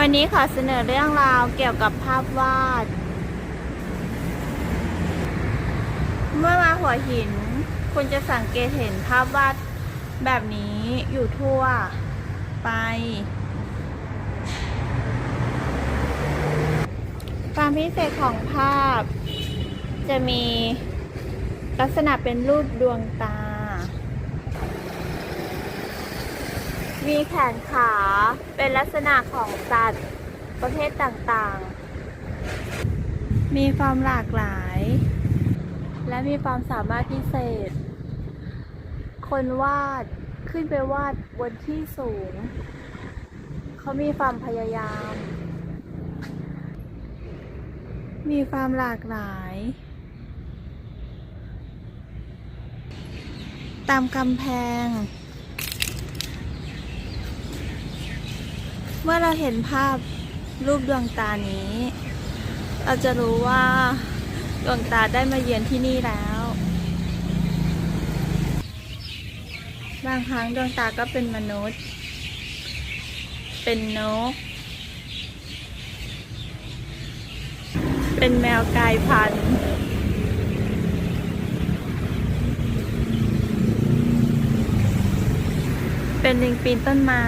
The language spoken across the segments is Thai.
วันนี้ขอเสนอเรื่องราวเกี่ยวกับภาพวาด เมื่อมาหัวหิน คุณจะสังเกตเห็นภาพวาดแบบนี้อยู่ทั่วไป ความพิเศษของภาพจะมีลักษณะเป็นรูปดวงตา มีแขนขาเป็นลักษณะของสัตว์ประเภทต่างๆ มีความหลากหลาย และมีความสามารถพิเศษ คนวาดขึ้นไปวาดบนที่สูง เขามีความพยายาม มีความหลากหลาย ตามกำแพง เมื่อเราเห็นภาพรูปดวงตานี้ เราจะรู้ว่าดวงตาได้มาเยือนที่นี่แล้ว บางครั้งดวงตาก็เป็นมนุษย์ เป็นนก เป็นแมวกายพันธุ์เป็นลิงปีนต้นไม้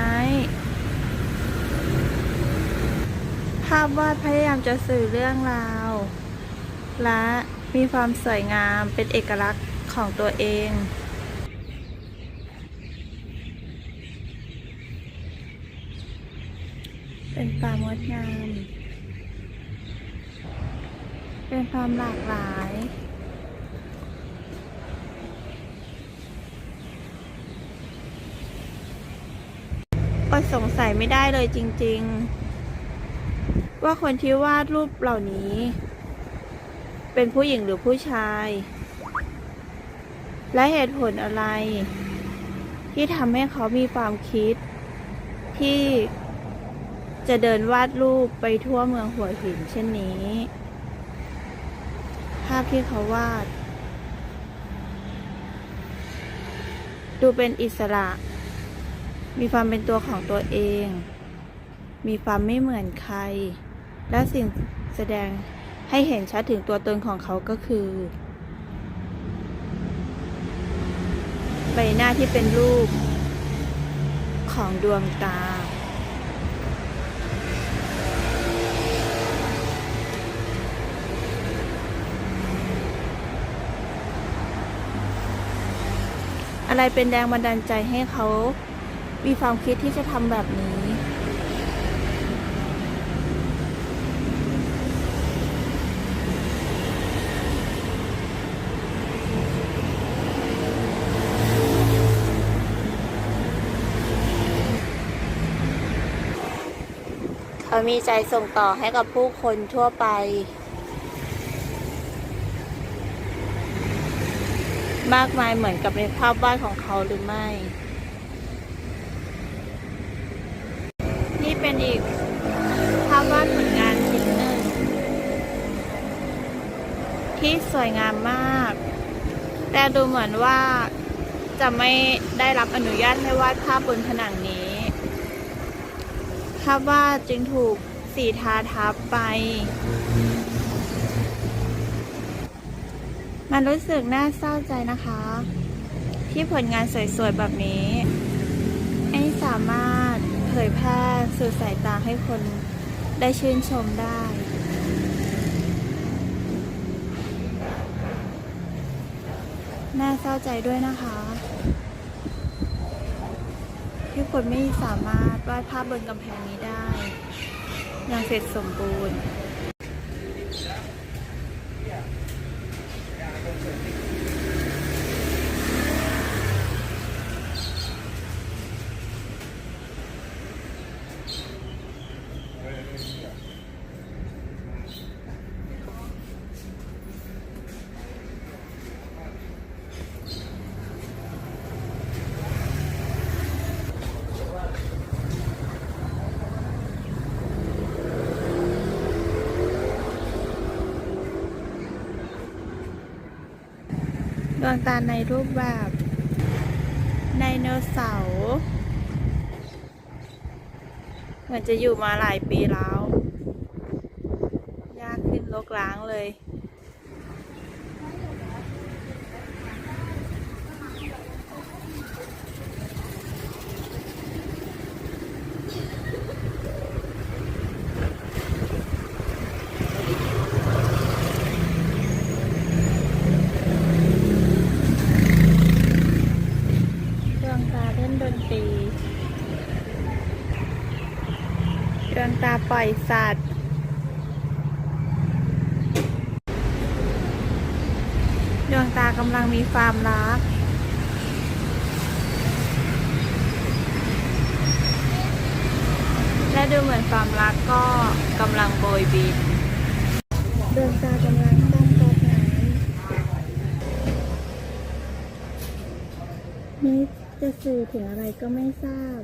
ภาพวาดพยายามจะสื่อเรื่องราว และมีความสวยงามเป็นเอกลักษณ์ของตัวเองเป็นความงดงาม เป็นความหลากหลาย อดสงสัยไม่ได้เลยจริง ๆ ว่าคนที่วาดรูปเหล่านี้ เป็นผู้หญิงหรือผู้ชาย และเหตุผลอะไร ที่ทำให้เขามีความคิด ที่จะเดินวาดรูปไปทั่วเมืองหัวหินเช่นนี้ ภาพที่เขาวาด ดูเป็นอิสระ มีความเป็นตัวของตัวเอง มีความไม่เหมือนใคร และสิ่งแสดงให้เห็นชัดถึงตัวตนของเขาก็คือ ใบหน้าที่เป็นรูป ของดวงตา อะไรเป็นแรงบันดาลใจให้เขา มีความคิดที่จะทำแบบนี้ เขามีใจส่งต่อให้กับผู้คนทั่วไป มากมายเหมือนกับในภาพวาดของเขาหรือไม่ นี่เป็นอีกภาพวาดผลงานชิ้นหนึ่งที่สวยงามมาก แต่ดูเหมือนว่าจะไม่ได้รับอนุญาตให้วาดภาพบนผนังนี้าพวาดจึงถูกสีทาทับไป มันรู้สึกน่าเศร้าใจนะคะ ที่ผลงานสวยๆ แบบนี้ ไม่สามารถเผยแพร่สู่สายตาให้คนได้ชื่นชมได้น่าเศร้าใจด้วยนะคะ ที่คนไม่สามารถวาดภาพบนกำแพงนี้ได้อย่างเสร็จสมบูรณ์ วงตาในรูปแบบไดโนเสาร์เหมือนจะอยู่มาหลายปีแล้ว ยากขึ้นลกล้างเลย ดวงตาเล่น ดนตรีดวงตาปล่อยสัตว์ดวงตากำลังมีความรัก และดูเหมือนความรักก็กำลังโบยบินดวงตากำลังตั้งโต๊ะน้ำนี่ จะสื่อถึงอะไรก็ไม่ทราบ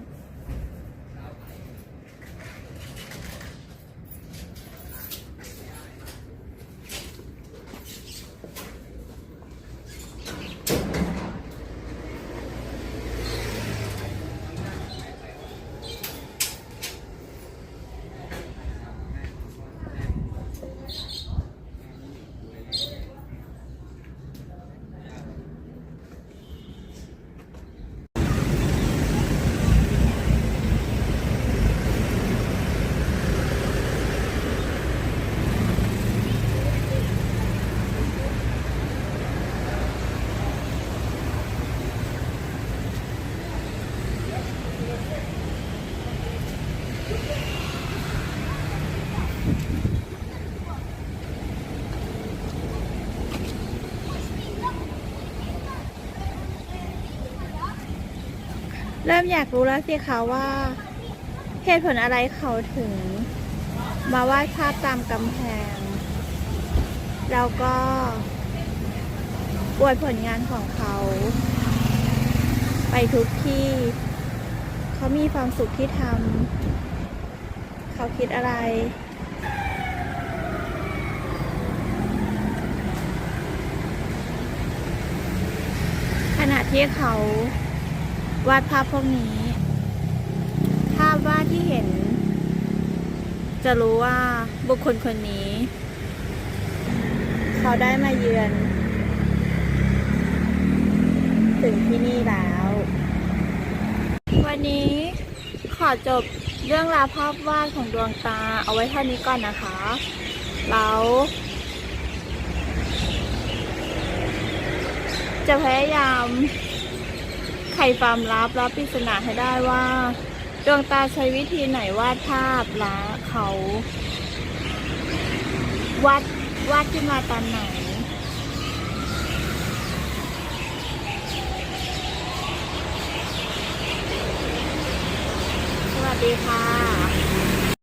เริ่มอยากรู้แล้วสิคะว่าเหตุผลอะไรเขาถึง มาวาดภาพตามกำแพง แล้วก็อวดผลงานของเขา ไปทุกที่ เขามีความสุขที่ทำ เขาคิดอะไร ขณะที่เขาวาดภาพพวกนี้ ภาพวาดที่เห็น จะรู้ว่าบุคคลคนนี้ เขาได้มาเยือน ถึงที่นี่แล้ว วันนี้ขอจบ เรื่องราวภาพวาดของดวงตาเอาไว้เท่านี้ก่อนนะคะ แล้วจะพยายามไขความลับและปริศนาให้ได้ว่า ดวงตาใช้วิธีไหนวาดภาพและเขาวาดวาดขึ้นมาตอนไหน สวัสดีค่ะ